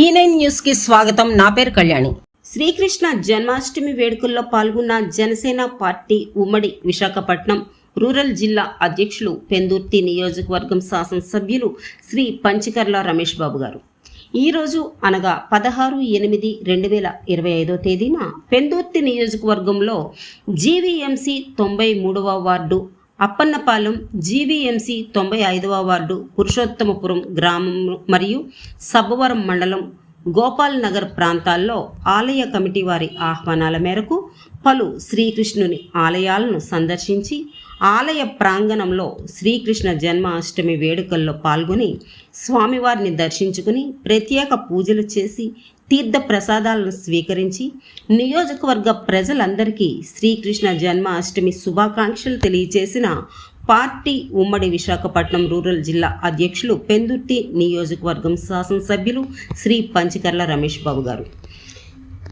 ఈ నైన్ న్యూస్కి స్వాగతం. నా పేరు కళ్యాణి. శ్రీకృష్ణ జన్మాష్టమి వేడుకల్లో పాల్గొన్న జనసేన పార్టీ ఉమ్మడి విశాఖపట్నం రూరల్ జిల్లా అధ్యక్షులు పెందుర్తి నియోజకవర్గం శాసనసభ్యులు శ్రీ పంచకర్ల రమేష్ బాబు గారు. ఈరోజు అనగా పదహారు ఎనిమిది రెండు వేల ఇరవై ఐదో తేదీన పెందుర్తి నియోజకవర్గంలో జీవీఎంసీ తొంభై మూడవ వార్డు అప్పన్నపాలెం జీవీఎంసీ తొంభై ఐదవ వార్డు పురుషోత్తమపురం గ్రామం మరియు సబ్బవరం మండలం గోపాల్ నగర్ ప్రాంతాల్లో ఆలయ కమిటీ వారి ఆహ్వానాల మేరకు పలు శ్రీకృష్ణుని ఆలయాలను సందర్శించి ఆలయ ప్రాంగణంలో శ్రీకృష్ణ జన్మాష్టమి వేడుకల్లో పాల్గొని స్వామివారిని దర్శించుకుని ప్రత్యేక పూజలు చేసి తీర్థ ప్రసాదాలను స్వీకరించి నియోజకవర్గ ప్రజలందరికీ శ్రీకృష్ణ జన్మాష్టమి శుభాకాంక్షలు తెలియజేసిన పార్టీ ఉమ్మడి విశాఖపట్నం రూరల్ జిల్లా అధ్యక్షులు పెందుర్తి నియోజకవర్గం శాసనసభ్యులు శ్రీ పంచకర్ల రమేష్ బాబు గారు.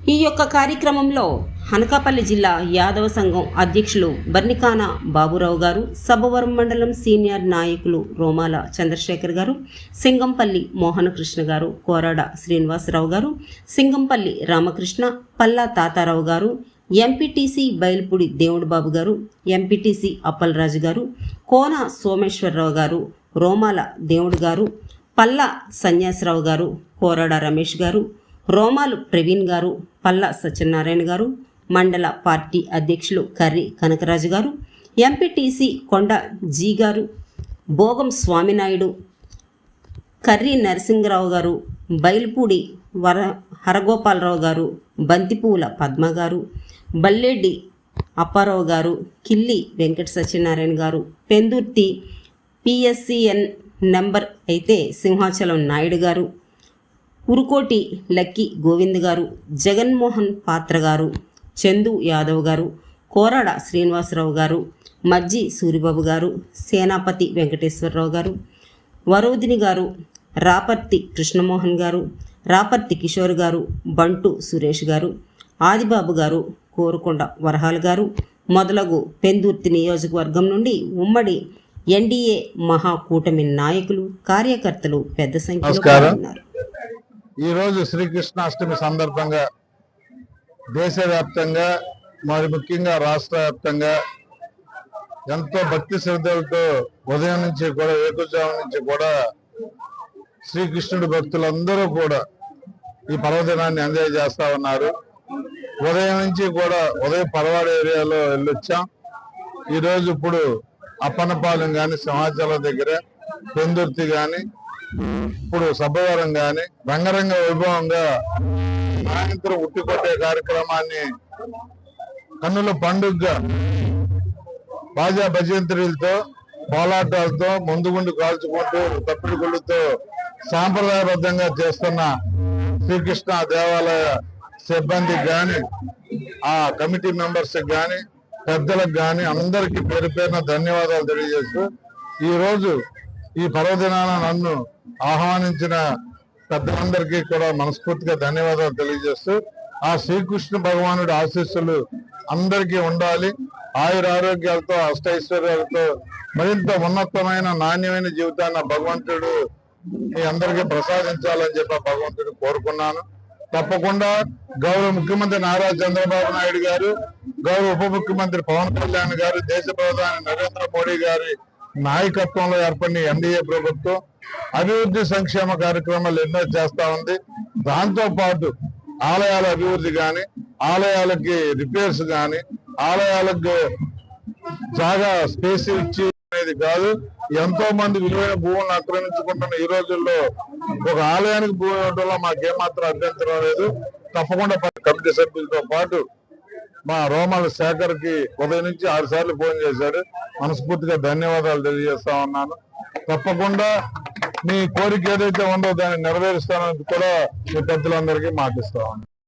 ఈ యొక్క కార్యక్రమంలో అనకాపల్లి జిల్లా యాదవ సంఘం అధ్యక్షులు బర్నికాన బాబురావు గారు సభవరం మండలం సీనియర్ నాయకులు రోమాల చంద్రశేఖర్ గారు సింగంపల్లి మోహనకృష్ణ గారు కోరాడ శ్రీనివాసరావు గారు సింగంపల్లి రామకృష్ణ పల్లా తాతారావు గారు ఎంపీటీసీ బయలుపూడి దేవుడు బాబు గారు ఎంపీటీసీ అప్పలరాజు గారు కోన సోమేశ్వరరావు గారు రోమాల దేవుడు గారు పల్లా సన్యాసరావు గారు కోరాడ రమేష్ గారు రోమాలు ప్రవీణ్ గారు పల్లా సత్యనారాయణ గారు మండల పార్టీ అధ్యక్షులు కర్రి కనకరాజు గారు ఎంపీటీసీ కొండ జీ గారు భోగం స్వామినాయుడు కర్రి నరసింహరావు గారు బయలుపూడి వర హరగోపాలరావు గారు బంతిపూల పద్మ గారు బల్లెడ్డి అప్పారావు గారు కిల్లి వెంకట సత్యనారాయణ గారు పెందుర్తి పిఎస్సిఎన్ నెంబర్ అయితే సింహాచలం నాయుడు గారు ఉరుకోటి లక్కీ గోవింద్ గారు జగన్మోహన్ పాత్ర గారు చందు యాదవ్ గారు కోరాడ శ్రీనివాసరావు గారు మజ్జి సూరిబాబు గారు సేనాపతి వెంకటేశ్వరరావు గారు వరోధిని గారు రాపర్తి కృష్ణమోహన్ గారు రాపర్తి కిషోర్ గారు బంటు సురేష్ గారు ఆదిబాబు గారు కోరుకొండ వరహాల్ గారు మొదలగు పెందుర్తి నియోజకవర్గం నుండి ఉమ్మడి ఎన్డీఏ మహాకూటమి నాయకులు కార్యకర్తలు పెద్ద సంఖ్యలో నమస్కారం. పాల్గొన్నారు ఈ రోజు శ్రీకృష్ణాష్టమి సందర్భంగా దేశవ్యాప్తంగా మరి ముఖ్యంగా రాష్ట్ర వ్యాప్తంగా ఎంతో భక్తి శ్రద్ధలతో ఉదయం నుంచి కూడా ఏకుజావం నుంచి కూడా శ్రీకృష్ణుడి భక్తులందరూ కూడా ఈ పర్వదినాన్ని ఎంజాయ్ చేస్తా ఉన్నారు. ఉదయం నుంచి కూడా ఉదయం పరవాడ ఏరియాలో వెళ్ళొచ్చాం. ఈరోజు ఇప్పుడు అప్పనపాలెం కానీ సింహాచలం దగ్గర పెందుర్తి కానీ ఇప్పుడు సబ్బవరం కానీ రంగరంగ వైభవంగా సాయంత్రం ఉట్టికొట్టే కార్యక్రమాన్ని కన్నుల పండుగగా బాజా భజంత్రులతో పోలాటాలతో ముందుగుండు కాల్చుకుంటూ తప్పిడి గుళ్ళతో సాంప్రదాయబద్ధంగా చేస్తున్న శ్రీకృష్ణ దేవాలయ సిబ్బందికి గాని ఆ కమిటీ మెంబర్స్ గాని పెద్దలకు గాని అందరికీ పేరు పేరున ధన్యవాదాలు తెలియజేస్తూ ఈరోజు ఈ పర్వదినాన నన్ను ఆహ్వానించిన పెద్దలందరికీ కూడా మనస్ఫూర్తిగా ధన్యవాదాలు తెలియజేస్తూ ఆ శ్రీకృష్ణ భగవానుడి ఆశీస్సులు అందరికీ ఉండాలి. ఆయుర ఆరోగ్యాలతో అష్టైశ్వర్యాలతో మరింత ఉన్నతమైన నాణ్యమైన జీవితాన్ని భగవంతుడు మీ అందరికీ ప్రసాదించాలని చెప్పి భగవంతుడు కోరుకున్నాను. తప్పకుండా గౌరవ ముఖ్యమంత్రి నారా చంద్రబాబు నాయుడు గారు గౌరవ ఉప ముఖ్యమంత్రి పవన్ కళ్యాణ్ గారు దేశ ప్రధాని నరేంద్ర మోడీ గారి నాయకత్వంలో ఏర్పడిన ఎన్డీఏ ప్రభుత్వం అభివృద్ధి సంక్షేమ కార్యక్రమాలు ఎన్నో చేస్తా ఉంది. దాంతో పాటు ఆలయాల అభివృద్ధి కానీ ఆలయాలకి రిపేర్స్ కానీ ఆలయాలకు జాగా స్పేస్ ఇచ్చి అనేది కాదు ఎంతో మంది విలువైన భూములను ఆక్రమించుకుంటున్న ఈ రోజుల్లో ఒక ఆలయానికి భూమి ఇవ్వడంలో మాకేమాత్రం అభ్యంతరం లేదు. తప్పకుండా కమిటీ సభ్యులతో పాటు మా రోమాల శేఖర్కి ఉదయం నుంచి ఆరు సార్లు ఫోన్ చేశాడు. మనస్ఫూర్తిగా ధన్యవాదాలు తెలియజేస్తా ఉన్నాను. తప్పకుండా మీ కోరిక ఏదైతే ఉందో దాన్ని నెరవేరుస్తానని కూడా మీ పెద్దలందరికీ మాటిస్తా ఉన్నాను.